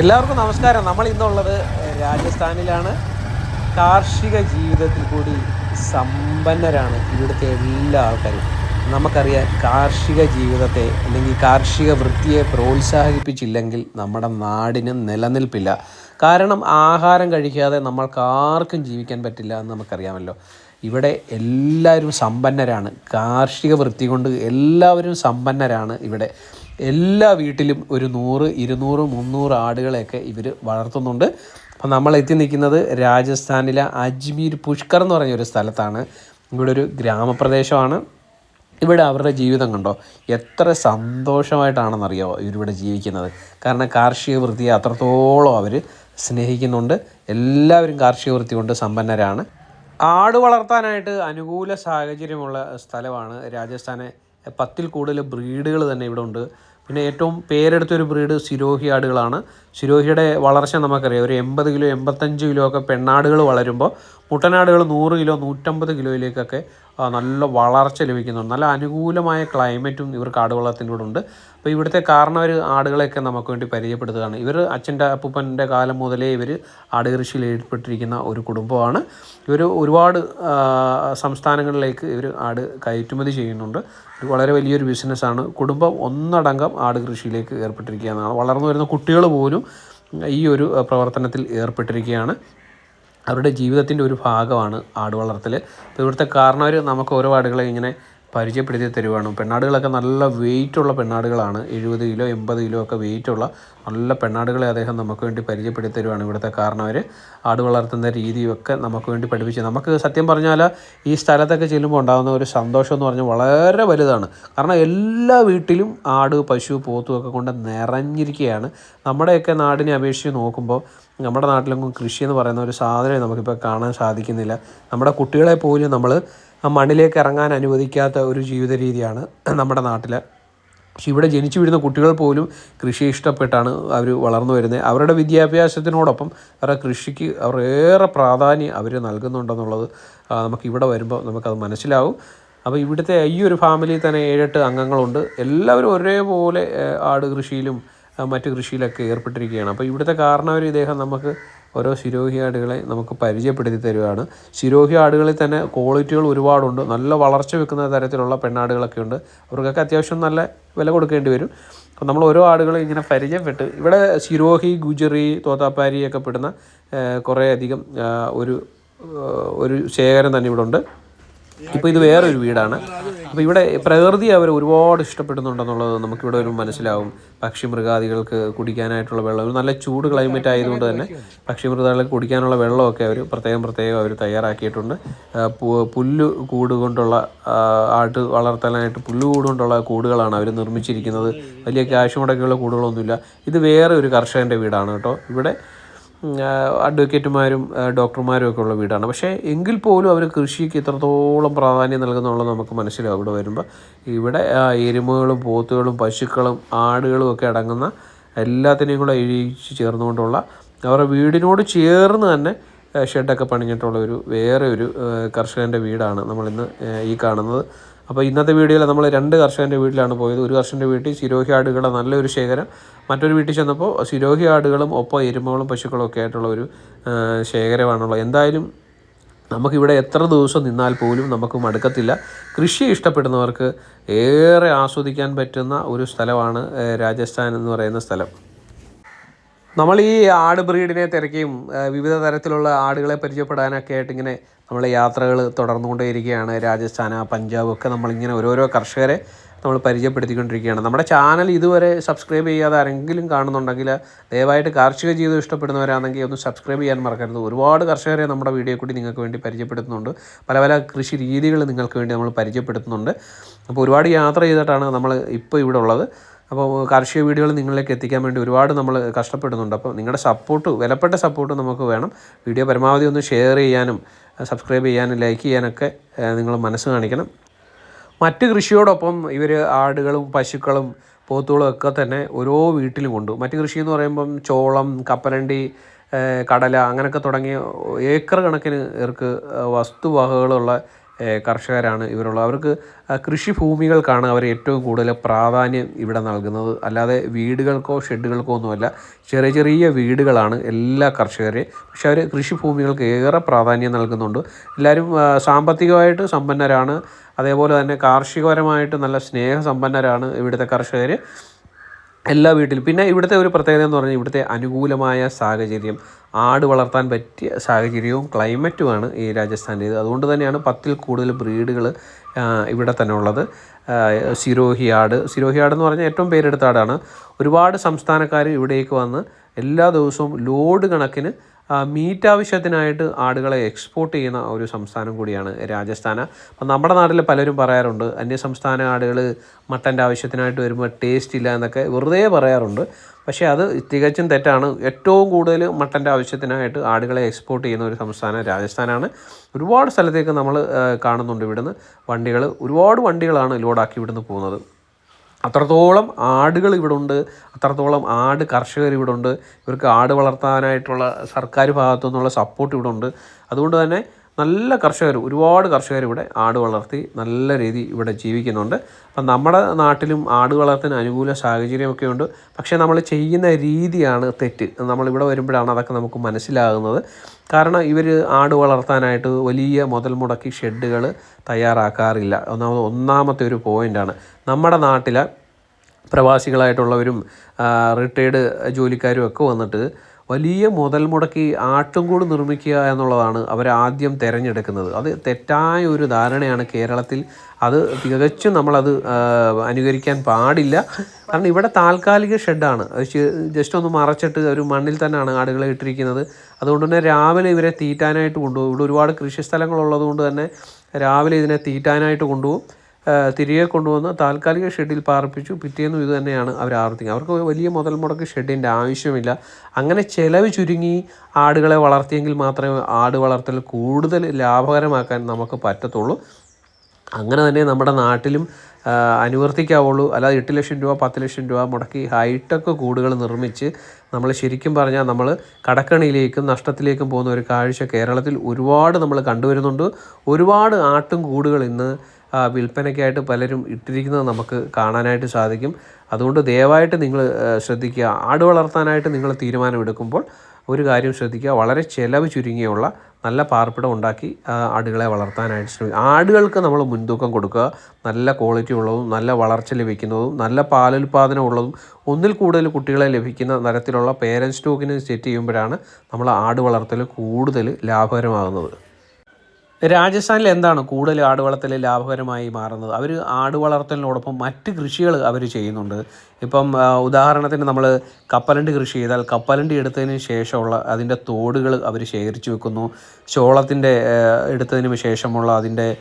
എല്ലാവർക്കും നമസ്കാരം. നമ്മൾ ഇന്നുള്ളത് രാജസ്ഥാനിലാണ്. കാർഷിക ജീവിതത്തിൽ കൂടി സമ്പന്നരാണ് ഇവിടുത്തെ എല്ലാ ആൾക്കാരും. നമുക്കറിയാം കാർഷിക ജീവിതത്തെ അല്ലെങ്കിൽ കാർഷിക വൃത്തിയെ പ്രോത്സാഹിപ്പിച്ചില്ലെങ്കിൽ നമ്മുടെ നാടിന് നിലനിൽപ്പില്ല. കാരണം ആഹാരം കഴിക്കാതെ നമ്മൾക്ക് ആർക്കും ജീവിക്കാൻ പറ്റില്ല എന്ന് നമുക്കറിയാമല്ലോ. ഇവിടെ എല്ലാവരും സമ്പന്നരാണ്. കാർഷിക വൃത്തി കൊണ്ട് എല്ലാവരും സമ്പന്നരാണ് ഇവിടെ. എല്ലാ വീട്ടിലും ഒരു നൂറ് ഇരുന്നൂറ് മുന്നൂറ് ആടുകളെയൊക്കെ ഇവർ വളർത്തുന്നുണ്ട്. അപ്പോൾ നമ്മൾ എത്തി നിൽക്കുന്നത് രാജസ്ഥാനിലെ അജ്മീർ പുഷ്കർ എന്ന് പറഞ്ഞ ഒരു സ്ഥലത്താണ്. ഇവിടെ ഒരു ഗ്രാമപ്രദേശമാണ്. ഇവിടെ അവരുടെ ജീവിതം കണ്ടോ? എത്ര സന്തോഷമായിട്ടാണെന്നറിയാമോ ഇവരിവിടെ ജീവിക്കുന്നത്? കാരണം കാർഷിക വൃത്തിയെ അത്രത്തോളം അവർ സ്നേഹിക്കുന്നുണ്ട്. എല്ലാവരും കാർഷിക വൃത്തി കൊണ്ട് സമ്പന്നരാണ്. ആട് വളർത്താനായിട്ട് അനുകൂല സാഹചര്യമുള്ള സ്ഥലമാണ് രാജസ്ഥാനെ. പത്തിൽ കൂടുതൽ ബ്രീഡുകൾ തന്നെ ഇവിടെ ഉണ്ട്. പിന്നെ ഏറ്റവും പേരെടുത്ത ഒരു ബ്രീഡ് സിരോഹി ആടുകളാണ്. സിരോഹിയുടെ വളർച്ച നമുക്കറിയാം. ഒരു എൺപത് കിലോ എൺപത്തഞ്ച് കിലോ ഒക്കെ പെണ്ണാടുകൾ വളരുമ്പോൾ മുട്ടനാടുകൾ നൂറ് കിലോ നൂറ്റമ്പത് കിലോയിലേക്കൊക്കെ നല്ല വളർച്ച ലഭിക്കുന്നുണ്ട്. നല്ല അനുകൂലമായ ക്ലൈമറ്റും ഇവർക്ക് ആട് വളർത്തിനോട് ഉണ്ട് അപ്പോൾ ഇവിടുത്തെ കാരണവർ ആടുകളെയൊക്കെ നമുക്ക് വേണ്ടി പരിചയപ്പെടുത്തുകയാണ്. ഇവർ അച്ഛന്റെ അപ്പൂപ്പന്റെ കാലം മുതലേ ഇവർ ആട് കൃഷിയിൽ ഏർപ്പെട്ടിരിക്കുന്ന ഒരു കുടുംബമാണ്. ഇവർ ഒരുപാട് സംസ്ഥാനങ്ങളിലേക്ക് ഇവർ ആട് കയറ്റുമതി ചെയ്യുന്നുണ്ട്. വളരെ വലിയൊരു ബിസിനസ്സാണ്. കുടുംബം ഒന്നടങ്കം ആട് കൃഷിയിലേക്ക് ഏർപ്പെട്ടിരിക്കുകയാണ് വളർന്നു വരുന്ന കുട്ടികൾ പോലും ഈ ഒരു പ്രവർത്തനത്തിൽ ഏർപ്പെട്ടിരിക്കുകയാണ്. അവരുടെ ജീവിതത്തിന്റെ ഒരു ഭാഗമാണ് ആട് വളർത്തൽ ഇപ്പോൾ ഇവിടുത്തെ കാരണവർ നമുക്ക് ഓരോ ആടുകളെ ഇങ്ങനെ പരിചയപ്പെടുത്തി തരുവാണ്. പെണ്ണാടുകളൊക്കെ നല്ല വെയിറ്റുള്ള പെണ്ണാടുകളാണ്. എഴുപത് കിലോ എൺപത് കിലോ ഒക്കെ വെയിറ്റുള്ള നല്ല പെണ്ണാടുകളെ അദ്ദേഹം നമുക്ക് വേണ്ടി പരിചയപ്പെടുത്തി തരുവാണ് ഇവിടുത്തെ കാരണവർ ആട് വളർത്തുന്ന രീതിയൊക്കെ നമുക്ക് വേണ്ടി പഠിപ്പിച്ച്. നമുക്ക് സത്യം പറഞ്ഞാൽ ഈ സ്ഥലത്തൊക്കെ ചെല്ലുമ്പോൾ ഉണ്ടാകുന്ന ഒരു സന്തോഷം എന്ന് പറഞ്ഞാൽ വളരെ വലുതാണ്. കാരണം എല്ലാ വീട്ടിലും ആട് പശു പോത്തും ഒക്കെ കൊണ്ട് നിറഞ്ഞിരിക്കുകയാണ്. നമ്മുടെയൊക്കെ നാടിനെ അപേക്ഷിച്ച് നോക്കുമ്പോൾ നമ്മുടെ നാട്ടിലെങ്ങും കൃഷി എന്ന് പറയുന്ന ഒരു സാധനം നമുക്കിപ്പോൾ കാണാൻ സാധിക്കുന്നില്ല. നമ്മുടെ കുട്ടികളെ പോലും നമ്മൾ ആ മണ്ണിലേക്ക് ഇറങ്ങാൻ അനുവദിക്കാത്ത ഒരു ജീവിത രീതിയാണ് നമ്മുടെ നാട്ടിൽ പക്ഷെ ഇവിടെ ജനിച്ചു വീഴുന്ന കുട്ടികൾ പോലും കൃഷി ഇഷ്ടപ്പെട്ടാണ് അവർ വളർന്നു വരുന്നത് അവരുടെ വിദ്യാഭ്യാസത്തിനോടൊപ്പം അവരുടെ കൃഷിക്ക് അവർ ഏറെ പ്രാധാന്യം അവർ നൽകുന്നുണ്ടെന്നുള്ളത് നമുക്ക് ഇവിടെ വരുമ്പോൾ നമുക്കത് മനസ്സിലാവും. അപ്പോൾ ഇവിടുത്തെ ഈ ഒരു ഫാമിലി തന്നെ ഏഴെട്ട് അംഗങ്ങളുണ്ട്. എല്ലാവരും ഒരേപോലെ ആട് കൃഷിയിലും മറ്റ് കൃഷിയിലൊക്കെ ഏർപ്പെട്ടിരിക്കുകയാണ്. അപ്പോൾ ഇവിടുത്തെ കാരണവർ ഇദ്ദേഹം നമുക്ക് ഓരോ ശിരോഹി ആടുകളെ നമുക്ക് പരിചയപ്പെടുത്തി തരുവാണ്. ശിരോഹി ആടുകളിൽ തന്നെ ക്വാളിറ്റികൾ ഒരുപാടുണ്ട്. നല്ല വളർച്ച വെക്കുന്ന തരത്തിലുള്ള പെണ്ണാടുകളൊക്കെ ഉണ്ട്. അവർക്കൊക്കെ അത്യാവശ്യം നല്ല വില കൊടുക്കേണ്ടി വരും. അപ്പോൾ നമ്മൾ ഓരോ ആടുകളെ ഇങ്ങനെ പരിചയപ്പെട്ട് ഇവിടെ ശിരോഹി ഗുജറി തോത്താപ്പാരി ഒക്കെ പെടുന്ന കുറേയധികം ഒരു ഒരു ശേഖരം തന്നെ ഇവിടെ ഉണ്ട്. ഇപ്പോൾ ഇത് വേറൊരു വീടാണ്. അപ്പോൾ ഇവിടെ പ്രകൃതി അവർ ഒരുപാട് ഇഷ്ടപ്പെടുന്നുണ്ടെന്നുള്ളത് നമുക്കിവിടെ ഒരു മനസ്സിലാവും. പക്ഷി മൃഗാദികൾക്ക് കുടിക്കാനായിട്ടുള്ള വെള്ളം ഒരു നല്ല ചൂട് ക്ലൈമറ്റ് ആയതുകൊണ്ട് തന്നെ പക്ഷി മൃഗാദികൾക്ക് കുടിക്കാനുള്ള വെള്ളമൊക്കെ അവർ പ്രത്യേകം പ്രത്യേകം അവർ തയ്യാറാക്കിയിട്ടുണ്ട്. പുല്ല് കൂട് കൊണ്ടുള്ള ആട്ട് വളർത്താനായിട്ട് പുല്ല് കൂട് കൊണ്ടുള്ള കൂടുകളാണ് അവർ നിർമ്മിച്ചിരിക്കുന്നത്. വലിയ ക്യാഷ് മുടക്കിയുള്ള കൂടുകളൊന്നുമില്ല. ഇത് വേറെ ഒരു കർഷകന്റെ വീടാണ് കേട്ടോ. ഇവിടെ അഡ്വക്കേറ്റുമാരും ഡോക്ടർമാരും ഒക്കെ ഉള്ള വീടാണ്. പക്ഷേ എങ്കിൽ പോലും അവർ കൃഷിക്ക് ഇത്രത്തോളം പ്രാധാന്യം നൽകുന്നുള്ളത് നമുക്ക് മനസ്സിലാവും ഇവിടെ വരുമ്പോൾ ഇവിടെ എരുമകളും പോത്തുകളും പശുക്കളും ആടുകളും ഒക്കെ അടങ്ങുന്ന എല്ലാത്തിനെയും കൂടെ എഴുതിച്ച് ചേർന്നുകൊണ്ടുള്ള അവരുടെ വീടിനോട് ചേർന്ന് തന്നെ ഷെഡൊക്കെ പണിഞ്ഞിട്ടുള്ള ഒരു വേറെ ഒരു കർഷകന്റെ വീടാണ് നമ്മളിന്ന് ഈ കാണുന്നത്. അപ്പോൾ ഇന്നത്തെ വീഡിയോയിൽ നമ്മൾ രണ്ട് കർഷകന്റെ വീട്ടിലാണ് പോയത്. ഒരു കർഷകന്റെ വീട്ടിൽ ശിരോഹി ആടുകളുടെ നല്ലൊരു ശേഖരം. മറ്റൊരു വീട്ടിൽ ചെന്നപ്പോൾ ശിരോഹി ആടുകളും ഒപ്പം എരുമകളും പശുക്കളും ഒക്കെ ആയിട്ടുള്ള ഒരു ശേഖരമാണുള്ളത്. എന്തായാലും നമുക്കിവിടെ എത്ര ദിവസം നിന്നാൽ പോലും നമുക്ക് മടുക്കത്തില്ല കൃഷി ഇഷ്ടപ്പെടുന്നവർക്ക് ഏറെ ആസ്വദിക്കാൻ പറ്റുന്ന ഒരു സ്ഥലമാണ് രാജസ്ഥാൻ എന്ന് പറയുന്ന സ്ഥലം. നമ്മൾ ഈ ആട് ബ്രീഡിനെ തിരക്കിയും വിവിധ തരത്തിലുള്ള ആടുകളെ പരിചയപ്പെടാനൊക്കെ ആയിട്ട് ഇങ്ങനെ നമ്മൾ യാത്രകൾ തുടർന്നുകൊണ്ടേയിരിക്കുകയാണ്. രാജസ്ഥാൻ പഞ്ചാബ് ഒക്കെ നമ്മളിങ്ങനെ ഓരോരോ കർഷകരെ നമ്മൾ പരിചയപ്പെടുത്തിക്കൊണ്ടിരിക്കുകയാണ്. നമ്മുടെ ചാനൽ ഇതുവരെ സബ്സ്ക്രൈബ് ചെയ്യാതെ ആരെങ്കിലും കാണുന്നുണ്ടെങ്കിൽ ദയവായിട്ട് കാർഷിക ജീവിതം ഇഷ്ടപ്പെടുന്നവരാണെങ്കിൽ ഒന്ന് സബ്സ്ക്രൈബ് ചെയ്യാൻ മറക്കരുത്. ഒരുപാട് കർഷകരെ നമ്മുടെ വീഡിയോ കൂടി നിങ്ങൾക്ക് വേണ്ടി പരിചയപ്പെടുത്തുന്നുണ്ട്. പല പല കൃഷി രീതികൾ നിങ്ങൾക്ക് വേണ്ടി നമ്മൾ പരിചയപ്പെടുത്തുന്നുണ്ട്. അപ്പോൾ ഒരുപാട് യാത്ര ചെയ്തിട്ടാണ് നമ്മൾ ഇപ്പോൾ ഇവിടെ ഉള്ളത്. അപ്പോൾ കാർഷിക വീഡിയോകൾ നിങ്ങളിലേക്ക് എത്തിക്കാൻ വേണ്ടി ഒരുപാട് നമ്മൾ കഷ്ടപ്പെടുന്നുണ്ട്. അപ്പോൾ നിങ്ങളുടെ സപ്പോർട്ട് വിലപ്പെട്ട സപ്പോർട്ട് നമുക്ക് വേണം. വീഡിയോ പരമാവധി ഒന്ന് ഷെയർ ചെയ്യാനും സബ്സ്ക്രൈബ് ചെയ്യാനും ലൈക്ക് ചെയ്യാനൊക്കെ നിങ്ങൾ മനസ്സ് കാണിക്കണം. മറ്റ് കൃഷിയോടൊപ്പം ഇവർ ആടുകളും പശുക്കളും പോത്തുകളും ഒക്കെ തന്നെ ഓരോ വീട്ടിലും കൊണ്ടു. മറ്റ് കൃഷി എന്ന് പറയുമ്പം ചോളം കപ്പലണ്ടി കടല അങ്ങനെയൊക്കെ തുടങ്ങിയ ഏക്കർ കണക്കിന് ഇവർക്ക് വസ്തുവകകളുള്ള കർഷകരാണ് ഇവരുള്ളത് അവർക്ക് കൃഷിഭൂമികൾക്കാണ് അവർ ഏറ്റവും കൂടുതൽ പ്രാധാന്യം ഇവിടെ നൽകുന്നത്. അല്ലാതെ വീടുകൾക്കോ ഷെഡുകൾക്കോ ഒന്നുമല്ല ചെറിയ ചെറിയ വീടുകളാണ് എല്ലാ കർഷകരെയും. പക്ഷെ അവർ കൃഷിഭൂമികൾക്ക് ഏറെ പ്രാധാന്യം നൽകുന്നുണ്ട്. എല്ലാവരും സാമ്പത്തികമായിട്ട് സമ്പന്നരാണ്. അതേപോലെ തന്നെ കാർഷികപരമായിട്ട് നല്ല സ്നേഹസമ്പന്നരാണ് ഇവിടുത്തെ കർഷകർ എല്ലാ വീട്ടിലും. പിന്നെ ഇവിടുത്തെ ഒരു പ്രത്യേകത എന്ന് പറഞ്ഞാൽ ഇവിടുത്തെ അനുകൂലമായ സാഹചര്യം ആട് വളർത്താൻ പറ്റിയ സാഹചര്യവും ക്ലൈമറ്റുമാണ് ഈ രാജസ്ഥാന്റേത് അതുകൊണ്ട് തന്നെയാണ് പത്തിൽ കൂടുതൽ ബ്രീഡുകൾ ഇവിടെ തന്നെ ഉള്ളത്. സിരോഹി ആട്. സിരോഹി ആട് എന്ന് പറഞ്ഞാൽ ഏറ്റവും പേരെടുത്ത ആടാണ്. ഒരുപാട് സംസ്ഥാനക്കാർ ഇവിടേക്ക് വന്ന് എല്ലാ ദിവസവും ലോഡ് കണക്കിന് മീറ്റ് ആവശ്യത്തിനായിട്ട് ആടുകളെ എക്സ്പോർട്ട് ചെയ്യുന്ന ഒരു സംസ്ഥാനം കൂടിയാണ് രാജസ്ഥാൻ. അപ്പം നമ്മുടെ നാട്ടിൽ പലരും പറയാറുണ്ട് അന്യസംസ്ഥാന ആടുകൾ മട്ടന്റെ ആവശ്യത്തിനായിട്ട് വരുമ്പോൾ ടേസ്റ്റ് ഇല്ല എന്നൊക്കെ വെറുതെ പറയാറുണ്ട്. പക്ഷേ അത് തികച്ചും തെറ്റാണ്. ഏറ്റവും കൂടുതൽ മട്ടന്റെ ആവശ്യത്തിനായിട്ട് ആടുകളെ എക്സ്പോർട്ട് ചെയ്യുന്ന ഒരു സംസ്ഥാനം രാജസ്ഥാനാണ്. ഒരുപാട് സ്ഥലത്തേക്ക് നമ്മൾ കാണുന്നുണ്ട് ഇവിടുന്ന് വണ്ടികൾ. ഒരുപാട് വണ്ടികളാണ് ലോഡാക്കി ഇവിടുന്ന് പോകുന്നത്. അത്രത്തോളം ആടുകൾ ഇവിടെ ഉണ്ട് അത്രത്തോളം ആട് കർഷകർ ഇവിടെ ഉണ്ട് ഇവർക്ക് ആട് വളർത്താനായിട്ടുള്ള സർക്കാർ ഭാഗത്തു നിന്നുള്ള സപ്പോർട്ട് ഇവിടെ ഉണ്ട്. അതുകൊണ്ട് തന്നെ നല്ല കർഷകർ ഒരുപാട് കർഷകർ ഇവിടെ ആട് വളർത്തി നല്ല രീതി ഇവിടെ ജീവിക്കുന്നുണ്ട്. അപ്പം നമ്മുടെ നാട്ടിലും ആട് വളർത്തിന് അനുകൂല സാഹചര്യമൊക്കെ ഉണ്ട്. പക്ഷേ നമ്മൾ ചെയ്യുന്ന രീതിയാണ് തെറ്റ്. നമ്മളിവിടെ വരുമ്പോഴാണ് അതൊക്കെ നമുക്ക് മനസ്സിലാകുന്നത്. കാരണം ഇവർ ആട് വളർത്താനായിട്ട് വലിയ മുതൽ മുടക്കി ഷെഡുകൾ തയ്യാറാക്കാറില്ല. ഒന്നാമത് ഒന്നാമത്തെ ഒരു പോയിന്റാണ് നമ്മുടെ നാട്ടിലെ പ്രവാസികളായിട്ടുള്ളവരും റിട്ടയേർഡ് ജോലിക്കാരും ഒക്കെ വന്നിട്ട് വലിയ മുതൽ മുടക്കി ആട്ടുംകൂട് നിർമ്മിക്കുക എന്നുള്ളതാണ് അവർ ആദ്യം തിരഞ്ഞെടുക്കുന്നത്. അത് തെറ്റായ ഒരു ധാരണയാണ് കേരളത്തിൽ. അത് തികച്ചും നമ്മളത് അനുകരിക്കാൻ പാടില്ല. കാരണം ഇവിടെ താൽക്കാലിക ഷെഡാണ്. ജസ്റ്റ് ഒന്ന് മറച്ചിട്ട് ഒരു മണ്ണിൽ തന്നെയാണ് ആടുകളെ ഇട്ടിരിക്കുന്നത്. അതുകൊണ്ട് തന്നെ രാവിലെ ഇവരെ തീറ്റാനായിട്ട് കൊണ്ടുപോകും. ഇവിടെ ഒരുപാട് കൃഷി സ്ഥലങ്ങളുള്ളത് കൊണ്ട് തന്നെ രാവിലെ ഇതിനെ തീറ്റാനായിട്ട് കൊണ്ടുപോകും. തിരികെ കൊണ്ടുവന്ന് താൽക്കാലിക ഷെഡിൽ പാർപ്പിച്ചു. പിറ്റേന്നും ഇത് തന്നെയാണ് അവർ ആവർത്തിക്കുക അവർക്ക് വലിയ മുതൽ മുടക്ക് ഷെഡിന്റെ ആവശ്യമില്ല. അങ്ങനെ ചിലവ് ചുരുങ്ങി ആടുകളെ വളർത്തിയെങ്കിൽ മാത്രമേ ആട് വളർത്തൽ കൂടുതൽ ലാഭകരമാക്കാൻ നമുക്ക് പറ്റത്തുള്ളൂ. അങ്ങനെ തന്നെ നമ്മുടെ നാട്ടിലും അനുവർത്തിക്കാവുള്ളൂ. അല്ലാതെ എട്ട് ലക്ഷം രൂപ പത്ത് ലക്ഷം രൂപ മുടക്കി ഹൈടെക് കൂടുകൾ നിർമ്മിച്ച് നമ്മൾ ശരിക്കും പറഞ്ഞാൽ നമ്മൾ കടക്കണിയിലേക്കും നഷ്ടത്തിലേക്കും പോകുന്ന ഒരു കാഴ്ച കേരളത്തിൽ ഒരുപാട് നമ്മൾ കണ്ടുവരുന്നുണ്ട്. ഒരുപാട് ആട്ടും കൂടുകൾ ഇന്ന് വിൽപ്പനയ്ക്കായിട്ട് പലരും ഇട്ടിരിക്കുന്നത് നമുക്ക് കാണാനായിട്ട് സാധിക്കും. അതുകൊണ്ട് ദയവായിട്ട് നിങ്ങൾ ശ്രദ്ധിക്കുക. ആട് വളർത്താനായിട്ട് നിങ്ങൾ തീരുമാനമെടുക്കുമ്പോൾ ഒരു കാര്യം ശ്രദ്ധിക്കുക. വളരെ ചിലവ് ചുരുങ്ങിയുള്ള നല്ല പാർപ്പിടം ഉണ്ടാക്കി ആടുകളെ വളർത്താനായിട്ട് ശ്രമിക്കുക ആടുകൾക്ക് നമ്മൾ മുൻതൂക്കം കൊടുക്കുക. നല്ല ക്വാളിറ്റി ഉള്ളതും നല്ല വളർച്ച ലഭിക്കുന്നതും നല്ല പാലുൽപാദനം ഉള്ളതും ഒന്നിൽ കൂടുതൽ കുട്ടികളെ ലഭിക്കുന്ന തരത്തിലുള്ള പേരൻസ് സ്റ്റോക്കിന് സെറ്റ് ചെയ്യുമ്പോഴാണ് നമ്മൾ ആട് വളർത്തൽ കൂടുതൽ ലാഭകരമാകുന്നത്. രാജസ്ഥാനിൽ എന്താണ് കൂടുതൽ ആടുവളർത്തൽ ലാഭകരമായി മാറുന്നത്? അവർ ആടുവളർത്തലിനോടൊപ്പം മറ്റ് കൃഷികൾ അവർ ചെയ്യുന്നുണ്ട്. ഇപ്പം ഉദാഹരണത്തിന് നമ്മൾ കപ്പലണ്ടി കൃഷി ചെയ്താൽ കപ്പലണ്ടി എടുത്തതിന് ശേഷമുള്ള അതിന്റെ തോടുകൾ അവർ ശേഖരിച്ചു വെക്കുന്നു. ചോളത്തിന്റെ എടുത്തതിന് ശേഷമുള്ള അതിന്റെ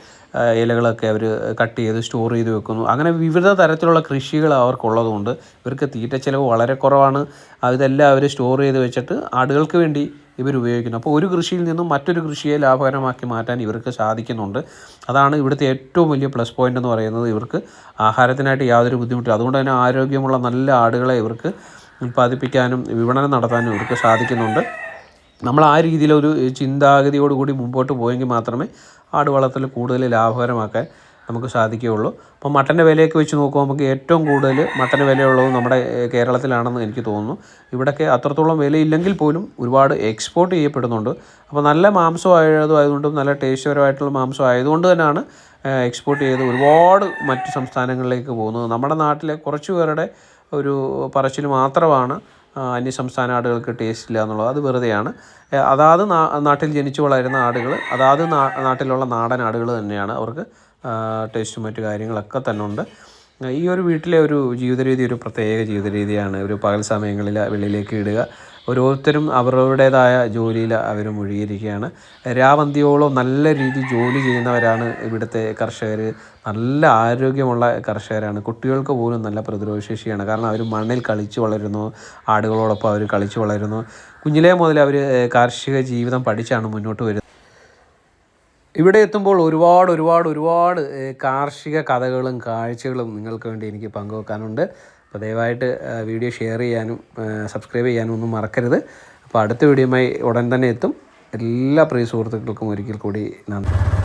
ഇലകളൊക്കെ അവർ കട്ട് ചെയ്ത് സ്റ്റോർ ചെയ്ത് വെക്കുന്നു. അങ്ങനെ വിവിധ തരത്തിലുള്ള കൃഷികൾ അവർക്കുള്ളതുകൊണ്ട് ഇവർക്ക് തീറ്റ ചിലവ് വളരെ കുറവാണ്. ഇതെല്ലാം അവർ സ്റ്റോർ ചെയ്ത് വെച്ചിട്ട് ആടുകൾക്ക് വേണ്ടി ഇവർ ഉപയോഗിക്കുന്നു അപ്പോൾ ഒരു കൃഷിയിൽ നിന്നും മറ്റൊരു കൃഷിയെ ലാഭകരമാക്കി മാറ്റാൻ ഇവർക്ക് സാധിക്കുന്നുണ്ട്. അതാണ് ഇവിടുത്തെ ഏറ്റവും വലിയ പ്ലസ് പോയിന്റ് എന്ന് പറയുന്നത്. ഇവർക്ക് ആഹാരത്തിനായിട്ട് യാതൊരു ബുദ്ധിമുട്ടില്ല. അതുകൊണ്ട് തന്നെ ആരോഗ്യമുള്ള നല്ല ആടുകളെ ഇവർക്ക് ഉൽപ്പാദിപ്പിക്കാനും വിപണനം നടത്താനും ഇവർക്ക് സാധിക്കുന്നുണ്ട്. നമ്മൾ ആ രീതിയിലൊരു ചിന്താഗതിയോടുകൂടി മുമ്പോട്ട് പോയെങ്കിൽ മാത്രമേ ആട് വളർത്തൽ കൂടുതൽ ലാഭകരമാക്കാൻ നമുക്ക് സാധിക്കുകയുള്ളൂ. അപ്പോൾ മട്ടന്റെ വിലയൊക്കെ വെച്ച് നോക്കുമ്പോൾ നമുക്ക് ഏറ്റവും കൂടുതൽ മട്ടന്റെ വിലയുള്ളത് നമ്മുടെ കേരളത്തിലാണെന്ന് എനിക്ക് തോന്നുന്നു. ഇവിടെയൊക്കെ അത്രത്തോളം വിലയില്ലെങ്കിൽ പോലും ഒരുപാട് എക്സ്പോർട്ട് ചെയ്യപ്പെടുന്നുണ്ട്. അപ്പോൾ നല്ല മാംസം ആയതും ആയതുകൊണ്ടും നല്ല ടേസ്റ്റ്പരമായിട്ടുള്ള മാംസം ആയതുകൊണ്ട് തന്നെയാണ് എക്സ്പോർട്ട് ചെയ്ത് ഒരുപാട് മറ്റ് സംസ്ഥാനങ്ങളിലേക്ക് പോകുന്നത്. നമ്മുടെ നാട്ടിലെ കുറച്ച് പേരുടെ ഒരു പറച്ചിൽ മാത്രമാണ് അന്യ സംസ്ഥാന ആടുകൾക്ക് ടേസ്റ്റ് ഇല്ല എന്നുള്ളത്. അത് വെറുതെയാണ്. അതാത് നാട്ടിൽ ജനിച്ചു വളരുന്ന ആടുകൾ അതാത് നാട്ടിലുള്ള നാടൻ ആടുകൾ തന്നെയാണ് അവർക്ക് ടേസ്റ്റും മറ്റു കാര്യങ്ങളൊക്കെ തന്നെ ഉണ്ട്. ഈ ഒരു വീട്ടിലെ ഒരു ജീവിത രീതി ഒരു പ്രത്യേക ജീവിത രീതിയാണ് ഒരു പകൽ സമയങ്ങളിൽ വെളിയിലേക്ക് ഇടുക. ഓരോരുത്തരും അവരവരുടേതായ ജോലിയിൽ അവർ മുഴുകിയിരിക്കുകയാണ്. രാവന്തിയോളം നല്ല രീതിയിൽ ജോലി ചെയ്യുന്നവരാണ് ഇവിടുത്തെ കർഷകർ. നല്ല ആരോഗ്യമുള്ള കർഷകരാണ്. കുട്ടികൾക്ക് പോലും നല്ല പ്രതിരോധശേഷിയാണ്. കാരണം അവർ മണ്ണിൽ കളിച്ചു വളരുന്നു. ആടുകളോടൊപ്പം അവർ കളിച്ചു വളരുന്നു. കുഞ്ഞിലേ മുതൽ അവർ കാർഷിക ജീവിതം പഠിച്ചാണ് മുന്നോട്ട് വരുന്നത്. ഇവിടെ എത്തുമ്പോൾ ഒരുപാട് ഒരുപാട് ഒരുപാട് കാർഷിക കഥകളും കാഴ്ചകളും നിങ്ങൾക്ക് വേണ്ടി എനിക്ക് പങ്കുവെക്കാനുണ്ട്. അപ്പോൾ ദയവായിട്ട് വീഡിയോ ഷെയർ ചെയ്യാനും സബ്സ്ക്രൈബ് ചെയ്യാനും ഒന്നും മറക്കരുത്. അപ്പോൾ അടുത്ത വീഡിയോയുമായി ഉടൻ തന്നെ എത്തും. എല്ലാ പ്രിയ സുഹൃത്തുക്കൾക്കും ഒരിക്കൽ കൂടി നന്ദി.